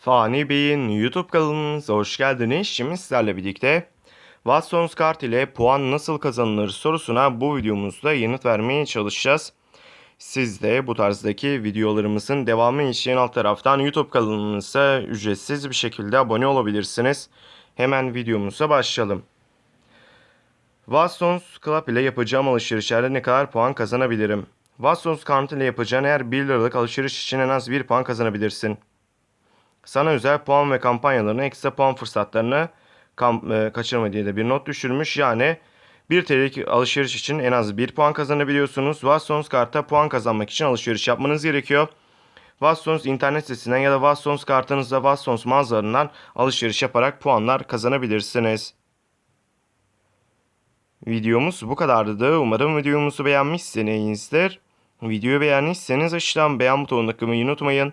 Fani Bey'in YouTube kanalımıza hoş geldiniz. Şimdi sizlerle birlikte Watson's Kart ile puan nasıl kazanılır sorusuna bu videomuzda yanıt vermeye çalışacağız. Siz de bu tarzdaki videolarımızın devamı için alt taraftan YouTube kanalımıza ücretsiz bir şekilde abone olabilirsiniz. Hemen videomuza başlayalım. Watson's Club ile yapacağım alışverişlerde ne kadar puan kazanabilirim? Watson's Kart ile yapacağın eğer 1 liralık alışveriş için en az 1 puan kazanabilirsin. Sana özel puan ve kampanyalarını, ekstra puan fırsatlarını kam- e, kaçırma diye de bir not düşürmüş. Yani 1 TL'lik alışveriş için en az 1 puan kazanabiliyorsunuz. Watsons kartta puan kazanmak için alışveriş yapmanız gerekiyor. Watsons internet sitesinden ya da Watsons kartınızda Watsons mağazalarından alışveriş yaparak puanlar kazanabilirsiniz. Videomuz bu kadardı. Umarım videomuzu beğenmişsinizdir. Videoyu beğendiyseniz aşağıdan beğen butonuna tıklamayı unutmayın.